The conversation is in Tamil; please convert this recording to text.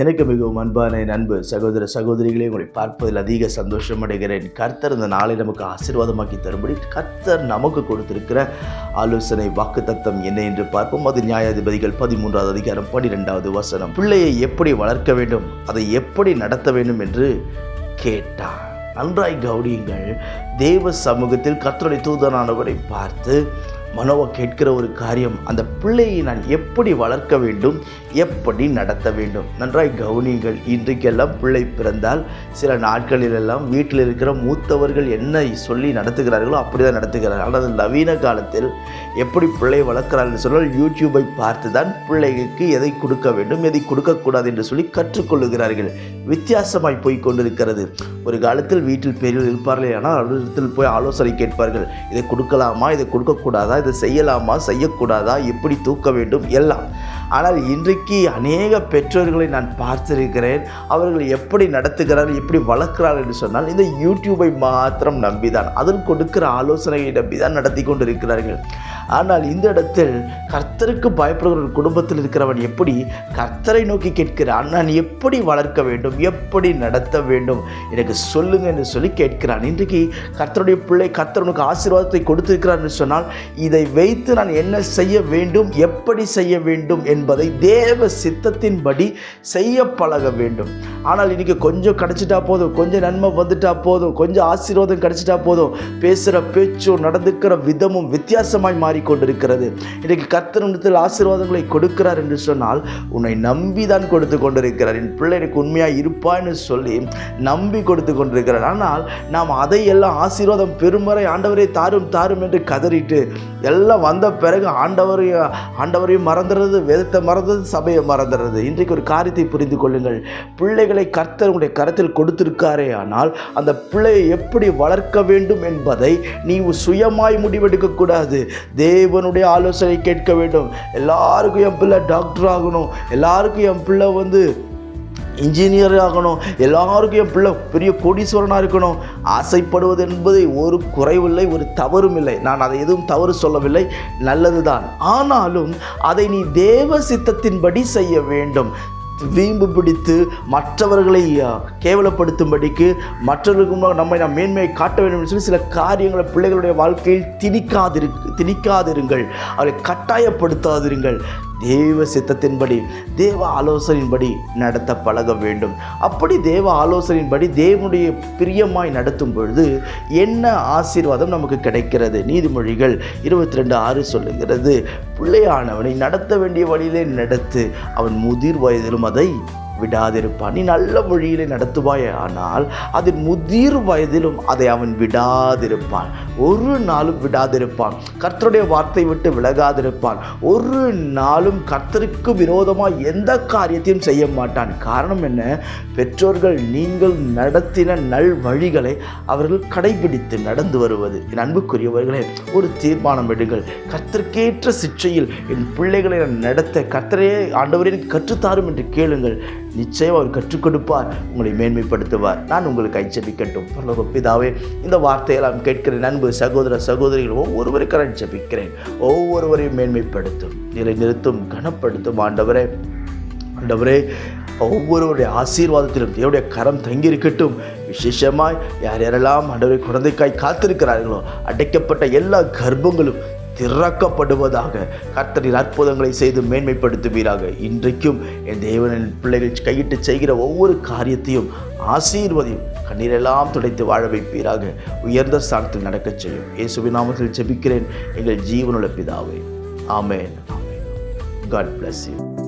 எனக்கு மிகவும் அன்பான என் அன்பு சகோதர சகோதரிகளே உங்களை பார்ப்பதில் அதிக சந்தோஷம் அடைகிறேன். கர்த்தர் இந்த நாளை நமக்கு ஆசீர்வாதமாக்கி தரும்படி கர்த்தர் நமக்கு கொடுத்திருக்கிற ஆலோசனை வாக்கு தத்தம் என்ன என்று பார்ப்போம். அது நியாயாதிபதிகள் பதிமூன்றாவது அதிகாரம் பனிரெண்டாவது வசனம். பிள்ளையை எப்படி வளர்க்க வேண்டும் அதை எப்படி நடத்த வேண்டும் என்று கேட்டார். நன்றாய் கவனியுங்கள் தேவ சமூகத்தில் கர்த்தருடைய தூதனானவரை பார்த்து மனோவை கேட்கிற ஒரு காரியம் அந்த பிள்ளையை நான் எப்படி வளர்க்க வேண்டும் எப்படி நடத்த வேண்டும்? நன்றாய் கவனியுங்கள். இன்றைக்கெல்லாம் பிள்ளை பிறந்தால் சில நாட்களிலெல்லாம் வீட்டில் இருக்கிற மூத்தவர்கள் என்ன சொல்லி நடத்துகிறார்களோ அப்படி தான் நடத்துகிறார்கள். ஆனால் நவீன காலத்தில் எப்படி பிள்ளை வளர்க்கிறார்கள் சொன்னால் யூடியூபை பார்த்து தான் பிள்ளைகளுக்கு எதை கொடுக்க வேண்டும் எதை கொடுக்கக்கூடாது என்று சொல்லி கற்றுக்கொள்ளுகிறார்கள். வித்தியாசமாய் போய் கொண்டிருக்கிறது ஒரு காலத்தில் வீட்டில் பெரியவர் இருப்பார்களே ஆனால் அலுவலகத்தில் போய் ஆலோசனை கேட்பார்கள் இதை கொடுக்கலாமா? இதை கொடுக்கக்கூடாதா? இதை செய்யலாமா? செய்யக்கூடாதா? எப்படி தூக்க வேண்டும்? எல்லாம். ஆனால் இன்றைக்கு அநேக பெற்றோர்களை நான் பார்த்திருக்கிறேன். அவர்கள் எப்படி நடத்துகிறார்கள் எப்படி வளர்க்கிறார்கள் என்று சொன்னால் இந்த யூடியூபை மாத்திரம் நம்பிதான். அதில் கொடுக்கிற ஆலோசனையை நம்பிதான் நடத்தி கொண்டிருக்கிறார்கள். ஆனால் இந்த இடத்தில் கர்த்தருக்கு பயப்படுகிற ஒரு குடும்பத்தில் இருக்கிறவன் எப்படி கர்த்தரை நோக்கி கேட்கிறான்? நான் எப்படி வளர்க்க வேண்டும்? எப்படி நடத்த வேண்டும்? எனக்கு சொல்லுங்க என்று சொல்லி கேட்கிறான். இன்றைக்கு கர்த்தருடைய பிள்ளை கர்த்தரனுக்கு ஆசீர்வாதத்தை கொடுத்திருக்கிறார் என்று சொன்னால் இதை வைத்து நான் என்ன செய்ய வேண்டும்? எப்படி செய்ய வேண்டும்? என்று என்பதை தேவ சித்தத்தின்படி செய்ய பழக வேண்டும். ஆனால் இன்றைக்கி கொஞ்சம் கிடச்சிட்டா போதும் கொஞ்சம் நன்மை வந்துட்டா போதும் கொஞ்சம் ஆசீர்வாதம் கிடச்சிட்டா போதும். பேசுகிற பேச்சும் நடந்துக்கிற விதமும் வித்தியாசமாய் மாறிக்கொண்டிருக்கிறது. இன்றைக்கு கர்த்தனிடத்தில் ஆசீர்வாதங்களை கொடுக்கிறார் என்று சொன்னால் உன்னை நம்பி தான் கொடுத்து கொண்டிருக்கிறார். என் பிள்ளை எனக்கு உண்மையாக இருப்பான்னு சொல்லி நம்பி கொடுத்து கொண்டிருக்கிறார். ஆனால் நாம் அதையெல்லாம் ஆசீர்வாதம் பெருமறை ஆண்டவரை தாரும் தாரும் என்று கதறிட்டு எல்லாம் வந்த பிறகு ஆண்டவரையும் ஆண்டவரையும் மறந்துடுறது வேதத்தை மறந்தது சபையை மறந்துடுறது. இன்றைக்கு ஒரு காரியத்தை புரிந்து கொள்ளுங்கள். பிள்ளைகளை கர்த்தர் கருத்தில் கரத்தில் கொடுத்திருக்காரே ஆனால் அந்த பிள்ளையை எப்படி வளர்க்க வேண்டும் என்பதை நீ சுயமாய் முடிவெடுக்கக்கூடாது தேவனுடைய ஆலோசனை கேட்க வேண்டும். எல்லாருக்கும் என் பிள்ளை டாக்டர் ஆகணும். எல்லாருக்கும் என் பிள்ளை வந்து இன்ஜினியர் ஆகணும். எல்லாருக்கும் என் பிள்ளை பெரிய கோடீஸ்வரனாக இருக்கணும். ஆசைப்படுவது என்பது ஒரு குறைவில்லை ஒரு தவறும் இல்லை. நான் அதை எதுவும் தவறு சொல்லவில்லை நல்லது தான் ஆனாலும் அதை நீ தேவ சித்தத்தின்படி செய்ய வேண்டும். வீம்பு பிடித்து மற்றவர்களை கேவலப்படுத்தும்படிக்கு மற்றவர்களுக்கு முன்பாக நம்மை நாம் மேன்மையை காட்ட வேண்டும் என்று சொல்லி சில காரியங்களை பிள்ளைகளுடைய வாழ்க்கையில் திணிக்காதிரு திணிக்காதிருங்கள். அவரை கட்டாயப்படுத்தாதிருங்கள். தேவ சித்தத்தின்படி தேவ ஆலோசனையின்படி நடத்த பழக வேண்டும். அப்படி தேவ ஆலோசனையின்படி தேவனுடைய பிரியமாய் நடத்தும் பொழுது என்ன ஆசீர்வாதம் நமக்கு கிடைக்கிறது? நீதிமொழிகள் இருபத்தி ரெண்டு ஆறு சொல்லுகிறது பிள்ளையானவனை நடத்த வேண்டிய வழியிலே நடத்து அவன் முதிர் வயதிலும் அதை விடாதிருப்பான். நீ நல்ல மொழியிலே நடத்துவாய் ஆனால் அதன் முதிர் வயதிலும் அதை அவன் விடாதிருப்பான். ஒரு நாளும் விடாதிருப்பான். கர்த்தருடைய வார்த்தை விட்டு விலகாதிருப்பான். ஒரு நாளும் கர்த்தருக்கு விரோதமாக எந்த காரியத்தையும் செய்ய மாட்டான். காரணம் என்ன? பெற்றோர்கள் நீங்கள் நடத்தின நல் வழிகளை அவர்கள் கடைபிடித்து நடந்து வருவது. என் அன்புக்குரியவர்களே ஒரு தீர்மானம் எடுங்கள். கர்த்தருக்கேற்ற சிற்றையில் என் பிள்ளைகளை நான் நடத்த கர்த்தரே ஆண்டவரே கற்றுத்தாரும் என்று கேளுங்கள். நிச்சயம் அவர் கற்றுக் கொடுப்பார் உங்களை மேன்மைப்படுத்துவார். நான் உங்களுக்கு ஐச்சபிக்கட்டும் பிதாவே இந்த வார்த்தையெல்லாம் கேட்கிற நண்பு சகோதர சகோதரிகள் ஒவ்வொருவருக்கு நான் ஜபிக்கிறேன். ஒவ்வொருவரையும் மேன்மைப்படுத்தும் நிலை நிறுத்தும் கனப்படுத்தும். ஆண்டவரே ஆண்டவரே ஒவ்வொருவருடைய ஆசீர்வாதத்திலும் தேவடைய கரம் தங்கியிருக்கட்டும். விசேஷமாய் யார் யாரெல்லாம் ஆண்டவரை குழந்தைக்காய் காத்திருக்கிறார்களோ அடைக்கப்பட்ட எல்லா கர்ப்பங்களும் திறக்கப்படுவதாக கர்த்தரின் அற்புதங்களை செய்து மேன்மைப்படுத்துவீராக. இன்றைக்கும் என் தேவனின் பிள்ளைகள் கையிட்டு செய்கிற ஒவ்வொரு காரியத்தையும் ஆசீர்வதியும் கண்ணீரெல்லாம் துடைத்து வாழ வைப்பீராக. உயர்ந்த ஸ்தானத்தில் நடக்கச் செய்யும். இயேசுவின் நாமத்தில் ஜெபிக்கிறேன். எங்கள் ஜீவனுள்ள பிதாவே. ஆமேன். God bless you